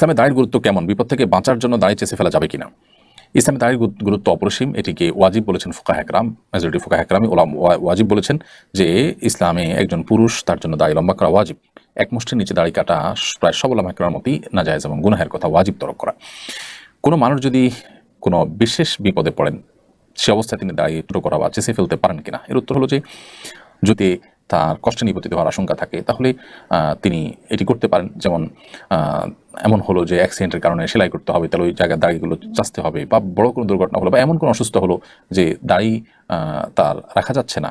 ইসলামে দাঁড়ির গুরুত্ব কেমন? বিপদ থেকে বাঁচার জন্য দাঁড়িয়ে চেষে ফেলা যাবে কিনা? ইসলামে দায়ের গুরুত্ব অপরিসীম। এটিকে ওয়াজিব বলেছেন ফুকা একরাম, মেজরিটি ফুকা একরামই ওলাম ওয়া- ওয়াজিব বলেছেন যে, ইসলামে একজন পুরুষ, তার জন্য দাড়ি লম্বা করা ওয়াজিব। এক মুষ্টির নিচে দাড়ি কাটা প্রায় সব ওলামা একরামের মতোই না যায় এবং গুনাহের কথা ওয়াজিব তরক করা। কোনো মানুষ যদি কোনো বিশেষ বিপদে পড়েন, সে অবস্থায় তিনি ছোটো করা বা চেষে ফেলতে পারেন কিনা? এর উত্তর হলো যে, যদি তার কষ্টে নিপতিত হওয়ার আশঙ্কা থাকে, তাহলে তিনি এটি করতে পারেন। যেমন এমন হলো যে অ্যাক্সিডেন্টের কারণে সেলাই করতে হবে, তাহলে ওই জায়গায় দাড়িগুলো চাচতে হবে বা বড় কোনো দুর্ঘটনা হলো বা এমন কোনো অসুস্থ হলো যে দাড়ি তার রাখা যাচ্ছে না।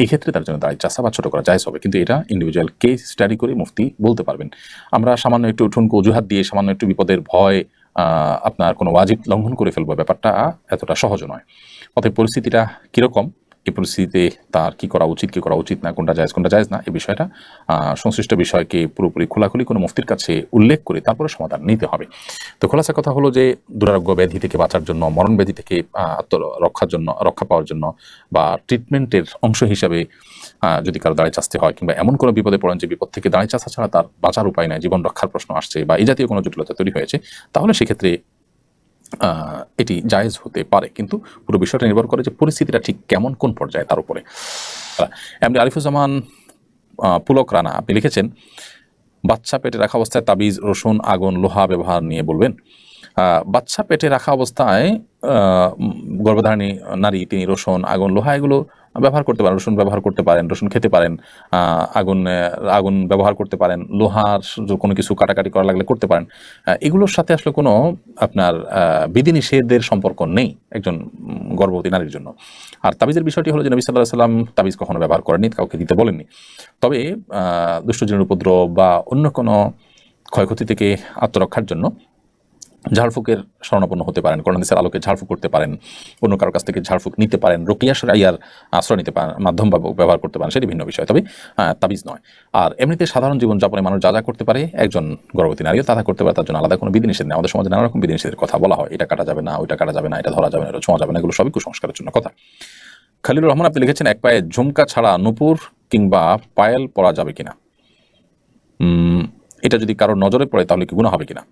এই ক্ষেত্রে তার জন্য দায় চাষা বা ছোট করা যায় হবে। কিন্তু এটা ইন্ডিভিজুয়াল কেস স্টাডি করে মুফতি বলতে পারবেন। আমরা সামান্য একটু ঠুনকো অজুহাত দিয়ে, সামান্য একটু বিপদের ভয় আপনার কোনো ওয়াজিব লঙ্ঘন করে ফেলব ব্যাপারটা এতটা সহজ নয়। অতএব পরিস্থিতিটা কীরকম? এই পরিস্থিতিতে তার কি করা উচিত, কি করা উচিত না, কোনটা জায়জ কোনটা জায়জ না, এই বিষয়টা সংশ্লিষ্ট বিষয়কে পুরোপুরি খোলাখুলি কোনো মুফতির কাছে উল্লেখ করে তারপরে সমাধান নিতে হবে। তো খোলাসা কথা হলো যে, দুরারোগ্য ব্যাধি থেকে বাঁচার জন্য, মরণ ব্যাধি থেকে আত্মরক্ষার জন্য, রক্ষা পাওয়ার জন্য বা ট্রিটমেন্টের অংশ হিসাবে যদি কারও দাঁড়িয়ে চাচতে হয় কিংবা এমন কোনো বিপদে পড়েন যে বিপদ থেকে দাঁড়িয়ে চাচা ছাড়া তার বাঁচার উপায় নাই, জীবন রক্ষার প্রশ্ন আসছে বা এই জাতীয় কোনো জটিলতা তৈরি হয়েছে, তাহলে সেক্ষেত্রে এটি জায়েজ হতে পারে, কিন্তু পুরো বিষয়টা নির্ভর করে যে পরিস্থিতিটা ঠিক কেমন, কোন পর্যায়ে, তার উপরে। এমনি আরিফুজ্জামান পুলক রানা, আপনি লিখেছেন, বাচ্চা পেটে রাখা অবস্থায় তাবিজ, রসুন, আগুন, লোহা ব্যবহার নিয়ে বলবেন। বাচ্চা পেটে রাখা অবস্থায় গর্ভধারণী নারী, তিনি রসুন, আগুন, লোহা, এগুলো ব্যবহার করতে পারেন, রসুন ব্যবহার করতে পারেন, রসুন খেতে পারেন আগুন আগুন ব্যবহার করতে পারেন, লোহার কোনো কিছু কাটাকাটি করা লাগলে করতে পারেন। এগুলোর সাথে আসলে কোনো আপনার বিধিনিষেধের সম্পর্ক নেই একজন গর্ভবতী নারীর জন্য। আর তাবিজের বিষয়টি হলো যে নবী সাল্লাহ সাল্লাম তাবিজ কখনো ব্যবহার করেননি, কাউকে দিতে বলেননি। তবে দুষ্টজনের উপদ্রব বা অন্য কোনো ক্ষয়ক্ষতি থেকে আত্মরক্ষার জন্য ঝাড়ফুকের শরণাপন্ন হতে পারেন, করোনাদিসের আলোকে ঝাড়ফুক করতে পারেন, অন্য কারও কাছ থেকে ঝাড়ফুক নিতে পারেন, রোকিয়া সরাইয়ার আশ্রয় নিতে পারেন, মাধ্যম ব্যবহার করতে পারেন, সেটি ভিন্ন বিষয়। তবে তাবিজ নয়। আর এমনিতে সাধারণ জীবনযাপনে মানুষ যা যা করতে পারে, একজন গর্ভবতী নারীও তা করতে পারে, তার জন্য আলাদা কোনো বিধিনিষেধ নেই। আমাদের সমাজে নানা রকম বিধিনিষেধের কথা বলা হয়। এটা কাটা যাবে না, ওইটা কাটা যাবে না, এটা ধরা যাবে না, এটা ছোঁয়া যাবে না, এগুলো সবই কুসংস্কারের জন্য কথা। খালিলুর রহমান, আপনি লিখেছেন, এক পায়ে ঝুমকা ছাড়া নুপুর কিংবা পায়েল পরা যাবে কিনা? এটা যদি কারোর নজরে পড়ে, তাহলে কি গুণা হবে কিনা?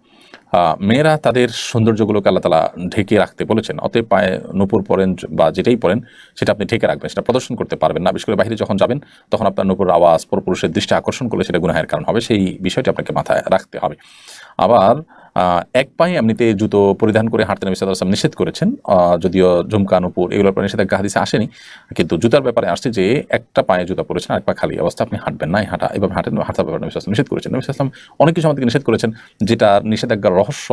মেয়েরা তাদের সৌন্দর্যগুলোকে আল্লাহ তালা ঢেকে রাখতে বলেছেন। অতএব পায়ে নূপুর পরেন বা যেটাই পরেন, সেটা আপনি ঢেকে রাখবেন, সেটা প্রদর্শন করতে পারবেন না। বিশেষ করে বাইরে যখন যাবেন, তখন আপনার নূপুর আওয়াজ, পরপুরুষের দৃষ্টি আকর্ষণ করলে সেটা গুনাহের কারণ হবে। সেই বিষয়টি আপনাকে মাথায় রাখতে হবে। আবার এক পায়ে এমনিতে জুতো পরিধান করে হাঁটতে নবী সাল্লাল্লাহু আলাইহি ওয়াসাল্লাম নিষেধ করেছেন যদিও ঝুমকা, নুপুর এগুলোর পরে নিষেধাজ্ঞা হাদিসে আসেনি, কিন্তু জুতার ব্যাপারে আসছে যে একটা পায়ে জুতা পরেছেন এক পা খালি অবস্থা, আপনি হাঁটবেন নাই হাঁটা, এভাবে হাঁটেন, হাঁটার ব্যাপারে নবী নিষেধ করেছেন। নবী ওয়াসাল্লাম অনেক কিছু আমাদেরকে নিষেধ করেছেন, যেটা নিষেধাজ্ঞার রহস্য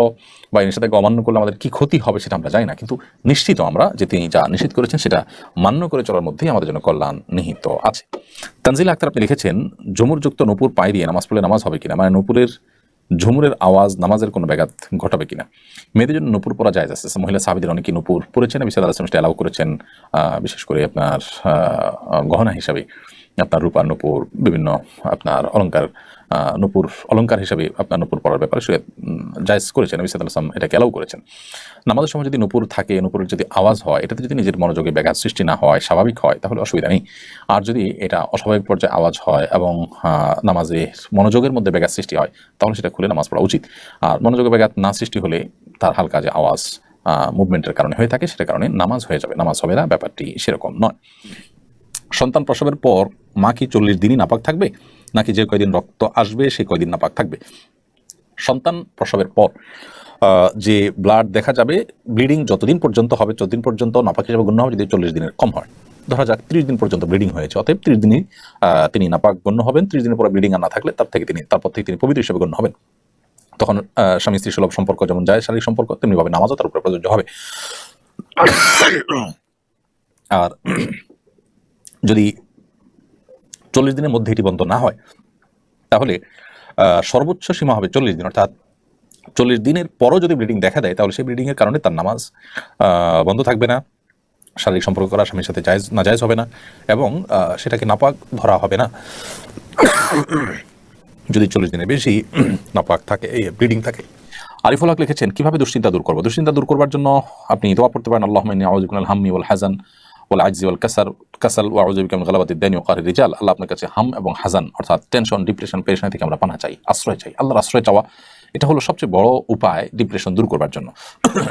বা নিষেধাজ্ঞা অমান্য করলে আমাদের কি ক্ষতি হবে সেটা আমরা জানি না, কিন্তু নিশ্চিত আমরা যে তিনি যা নিষেধ করেছেন সেটা মান্য করে চলার মধ্যেই আমাদের জন্য কল্যাণ নিহিত আছে। তানজিল আক্তার আপনি লিখেছেন ঝুমুরযুক্ত নূপুর পায়ে দিয়ে নামাজ পড়লে নামাজ হবে কিনা? মানে নূপুরের ঝুমুরের আওয়াজ নামাজের কোনো ব্যাঘাত ঘটাবে কিনা? মেয়েদের জন্য নূপুর পরা যায় আছে। মহিলা সাহাবিদের অনেকে নূপুর পরেছেন। বিশাল আলোচনা অ্যালাউ করেছেন বিশেষ করে আপনার গহনা হিসাবে। আপনার রূপার নূপুর বিভিন্ন আপনার অলংকার আহ, নূপুর অলংকার হিসাবে আপনার নূপুর পড়ার ব্যাপারে সে জায়জ করেছেন বিশাল আলাম এটাকে অ্যালাউ করেছেন। নামাজের সময় যদি নূপুর থাকে নূপুরের যদি আওয়াজ হয় এটাতে যদি নিজের মনোযোগে ব্যাঘাত সৃষ্টি না হয় স্বাভাবিক হয় তাহলে অসুবিধা নেই। আর যদি এটা অস্বাভাবিক পর্যায়ে আওয়াজ হয় এবং নামাজে মনোযোগের মধ্যে ব্যাঘাত সৃষ্টি হয় তাহলে সেটা খুলে নামাজ পড়া উচিত। আর মনোযোগে ব্যাঘাত না সৃষ্টি হলে তার হালকা যে আওয়াজ মুভমেন্টের কারণে হয়ে থাকে সেটার কারণে নামাজ হয়ে যাবে। নামাজ হবে না ব্যাপারটি সেরকম নয়। সন্তান প্রসবের পর মা কি চল্লিশ দিনই নাপাক থাকবে? নাকি যে কয়দিন রক্ত আসবে সেই কয়দিন নাপাক থাকবে? সন্তান প্রসবের পর যে ব্লাড দেখা যাবে ব্লিডিং যতদিন পর্যন্ত হবে ততদিন পর্যন্ত নাপাক হিসেবে গণ্য হবে যদি চল্লিশ দিনের কম হয়। ধরা যাক ত্রিশ দিন পর্যন্ত ব্লিডিং হয়েছে। অতএব ত্রিশ দিনই তিনি নাপাক গণ্য হবেন। ত্রিশ দিনের পরে ব্লিডিং আর না থাকলে তার থেকে তিনি তারপর থেকে তিনি পবিত্র হিসেবে গণ্য হবেন। তখন স্বামী স্ত্রী সুলভ সম্পর্ক যেমন যায় শারীরিক সম্পর্ক তেমনিভাবে নামাজও তার উপরে প্রযোজ্য হবে। আর যদি চল্লিশ দিনের মধ্যে এটি বন্ধ না হয়, তাহলে সর্বোচ্চ সীমা হবে চল্লিশ দিন। অর্থাৎ চল্লিশ দিনের পরও যদি ব্লিডিং দেখা দেয়, তাহলে সেই ব্লিডিংয়ের কারণে তার নামাজ বন্ধ থাকবে না। শারীরিক সম্পর্ক করা স্বামীর সাথে জায়জ না জায়জ হবে না এবং সেটাকে নাপাক ধরা হবে না। যদি চল্লিশ দিনের বেশি নাপাক থাকে, এই ব্লিডিং থাকে। আরিফুল হক লিখেছেন, কীভাবে দুশ্চিন্তা দূর করব? দুশ্চিন্তা দূর করবার জন্য আপনি দোয়া পড়তে পারেন আল্লাহ আউজুকুল হাম্মি ওয়াল হাজান ওয়াল আজিজ ওয়াল কাসার কাসাল ওয়া আউজুবিকা মিন গালাবাতি দানি ওয়া কাহরি রিজাল আল্লাহ আপনার কাছে হাম এবং হাজান, অর্থাৎ টেনশন ডিপ্রেশন পেরেশানি থেকে আমরা পানা চাই, আশ্রয় চাই, আল্লাহর আশ্রয় চাওয়া। এটা হলো সবচেয়ে বড় উপায় ডিপ্রেশন দূর করবার জন্য।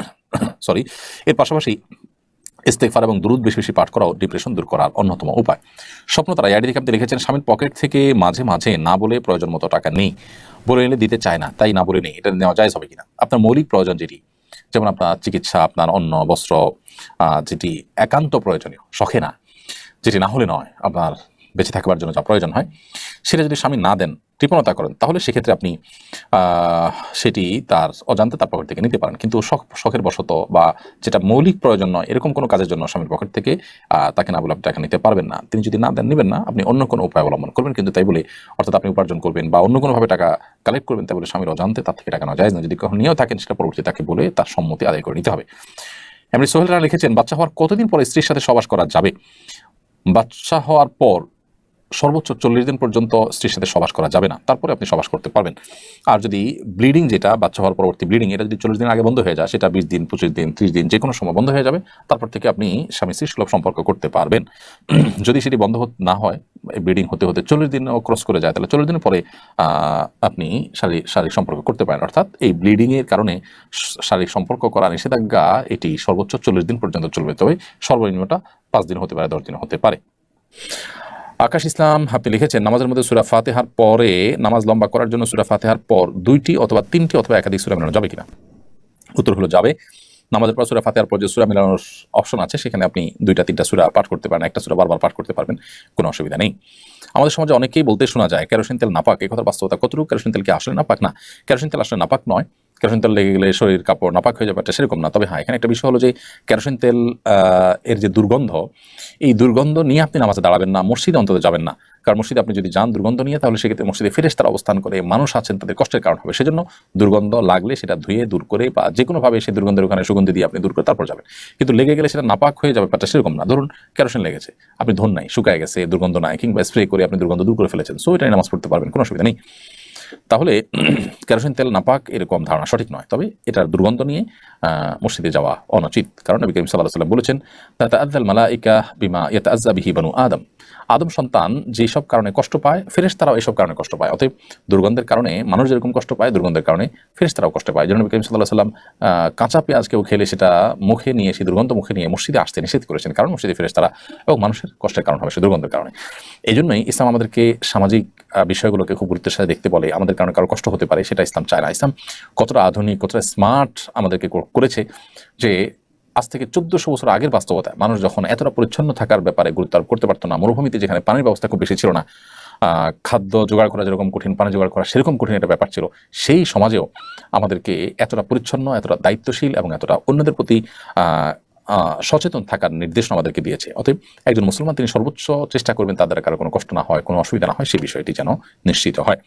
সরি এর পাশাপাশি ইস্তেকফার এবং দুরুদ বেশি বেশি পাঠ করাও ডিপ্রেশন দূর করার অন্যতম উপায়। স্বপ্ন তারা ইয়াডি থেকে আপনি লিখেছেন, স্বামীর পকেট থেকে মাঝে মাঝে না বলে প্রয়োজন মতো টাকা নেই। বলে এনে দিতে চায় না, তাই না বলে নেই। এটা নেওয়া যায় হবে কিনা? আপনার মৌলিক প্রয়োজন যেটি যেমন আপনার চিকিৎসা, আপনার অন্য বস্ত্র যেটি একান্ত প্রয়োজনীয়, শখে না। যেটি না হলে নয়, আপনার বেঁচে থাকবার জন্য যা প্রয়োজন হয়, সেটা যদি স্বামী না দেন কৃপণতা করেন, তাহলে সেক্ষেত্রে আপনি সেটি তার অজান্তে তার পকেট থেকে নিতে পারেন। কিন্তু শখ, শখের বশত বা যেটা মৌলিক প্রয়োজন নয়, এরকম কোনো কাজের জন্য স্বামীর পকেট থেকে তাকে না বলে আপনি টাকা নিতে পারবেন না। তিনি যদি না দেন, নেবেন না, আপনি অন্য কোনো উপায় অবলম্বন করবেন। কিন্তু তাই বলে, অর্থাৎ আপনি উপার্জন করবেন বা অন্য কোনোভাবে টাকা কালেক্ট করবেন, তাই বলে স্বামীর অজান্তে তার থেকে টাকা নেওয়া যায় না। যদি কখনো নিয়েও থাকেন, সেটা পরবর্তী তাকে বলে তার সম্মতি আদায় করে নিতে হবে। এমনি সোহেল রানা লিখেছেন, বাচ্চা হওয়ার কতদিন পরে স্ত্রীর সাথে সবাস করা যাবে? বাচ্চা হওয়ার পর সর্বোচ্চ চল্লিশ দিন পর্যন্ত স্ত্রীর সাথে সবাস করা যাবে না। তারপরে আপনি সবাস করতে পারবেন। আর যদি ব্লিডিং যেটা, বাচ্চা হওয়ার পরবর্তী ব্লিডিং এটা যদি চল্লিশ দিন আগে বন্ধ হয়ে যায়, সেটা বিশ দিন, পঁচিশ দিন, ত্রিশ দিন যে কোনো সময় বন্ধ হয়ে যাবে, তারপর থেকে আপনি স্বামী স্ত্রী সুলভ সম্পর্ক করতে পারবেন। যদি সেটি বন্ধ না হয় ব্লিডিং হতে হতে চল্লিশ দিন ক্রস করে যায়, তাহলে চল্লিশ দিনের পরে আপনি শারীরিক শারীরিক সম্পর্ক করতে পারেন। অর্থাৎ এই ব্লিডিংয়ের কারণে শারীরিক সম্পর্ক করা নিষেধাজ্ঞা, এটি সর্বোচ্চ চল্লিশ দিন পর্যন্ত চলবে। তবে সর্বনিম্নটা পাঁচ দিন হতে পারে, দশ দিন হতে পারে। আকাশ ইসলাম আপনি লিখেছেন, নামাজের মধ্যে সুরা ফাতেহার পরে, নামাজ লম্বা করার জন্য সুরা ফাতেহার পর দুইটি অথবা তিনটি অথবা একাধিক সুরা মেলানো যাবে কিনা? উত্তর হলো যাবে। নামাজের পর সুরা ফাতেহার পর যে সুরা মেলানোর অপশন আছে, সেখানে আপনি দুইটা, তিনটা সুরা পাঠ করতে পারেন, একটা সুরা বারবার পাঠ করতে পারবেন, কোনো অসুবিধা নেই। আমাদের সমাজে অনেকেই বলতে শোনা যায়, কেরোসিন তেল নাপাক, এই কথার বাস্তবতা কতটুকু? কেরোসিন তেল কি আসলে নাপাক? না, কেরোসিন তেল আসলে নাপাক নয়। কেরোসিন তেল লেগে গেলে শরীর কাপড় নাপাক হয়ে যাবে সেরকম না। তবে হ্যাঁ এখানে একটা বিষয় হলো যে, কেরোসিন তেল এর যে দুর্গন্ধ, এই দুর্গন্ধ নিয়ে আপনি নামাজে দাঁড়াবেন না, মসজিদে অন্তত যাবেন না। কারণ মসজিদে আপনি যদি যান দুর্গন্ধ নিয়ে, তাহলে সেক্ষেত্রে মসজিদে ফেরেস তারা অবস্থান করে, মানুষ আছেন, তাদের কষ্টের কারণ হবে। সেজন্য দুর্গন্ধ লাগলে সেটা ধুয়ে, দূর করে বা যে কোনোভাবে সেই দুর্গন্ধের ওখানে সুগন্ধি দিয়ে আপনি দূর করে তারপর যাবেন। কিন্তু লেগে গেলে সেটা নাপাক হয়ে যাবে ব্যাপারটা সেরকম না। ধরুন কেরোসিন লেগেছে, আপনি ধন নাই, শুকায় গেছে, দুর্গন্ধ নাই, কিংবা স্প্রে করে আপনি দুর্গন্ধ দূর করে ফেলেছেন। সো এটাই নামাজ পড়তে পারবেন, কোনো অসুবিধা নেই। তাহলে কেরোসিন তেল নাপাক এরকম ধারণা সঠিক নয়। তবে এটার দুর্গন্ধ নিয়ে মসজিদে যাওয়া অনুচিত। কারণ নবী করিম সাল্লাহ সাল্লাম বলেছেন মালা মালাইকা বিমা ইয়াতাআজ্জা বিহি বানু আদম। আদম সন্তান যেসব কারণে কষ্ট পায় ফেরেশ তারাও এসব কারণে কষ্ট পায়। অতএব দুর্গন্ধের কারণে মানুষ যেরকম কষ্ট পায়, দুর্গন্ধের কারণে ফেরেশ তারাও কষ্ট পায়। যেন নবী করিম সাল্লাহ সাল্লাম কাঁচা পেঁয়াজ কেউ খেলে সেটা মুখে নিয়ে সেই দুর্গন্ধ মুখে নিয়ে মসজিদে আসতে নিষেধ করেছেন। কারণ মসজিদে ফেরেশ তারা এবং মানুষের কষ্টের কারণ হবে সে দুর্গন্ধের কারণে। এই জন্যই ইসলাম আমাদেরকে সামাজিক বিষয়গুলোকে খুব গুরুত্বের সাথে দেখতে বলে, আমাদের কারণে কারও কষ্ট হতে পারে, সেটা ইসলাম চায় না। ইসলাম কতটা আধুনিক, কতটা স্মার্ট আমাদেরকে করেছে যে আজ থেকে চোদ্দশো বছর আগের বাস্তবতা। মানুষ যখন এতটা পরিচ্ছন্ন থাকার ব্যাপারে গুরুত্ব আরোপ করতে পারতো না, মরুভূমিতে যেখানে পানির ব্যবস্থা খুব বেশি ছিল না খাদ্য জোগাড় করা যেরকম কঠিন, পানি জোগাড় করা সেরকম কঠিন একটা ব্যাপার ছিল, সেই সমাজেও আমাদেরকে এতটা পরিচ্ছন্ন, এতটা দায়িত্বশীল এবং এতটা অন্যদের প্রতি সচেতন থাকার নির্দেশনা আমাদেরকে দিয়েছে। অতএব একজন মুসলমান তিনি সর্বোচ্চ চেষ্টা করবেন তাদের কারও কোনো কষ্ট না হয়, কোনো অসুবিধা না হয় সেই বিষয়টি যেন নিশ্চিত হয়।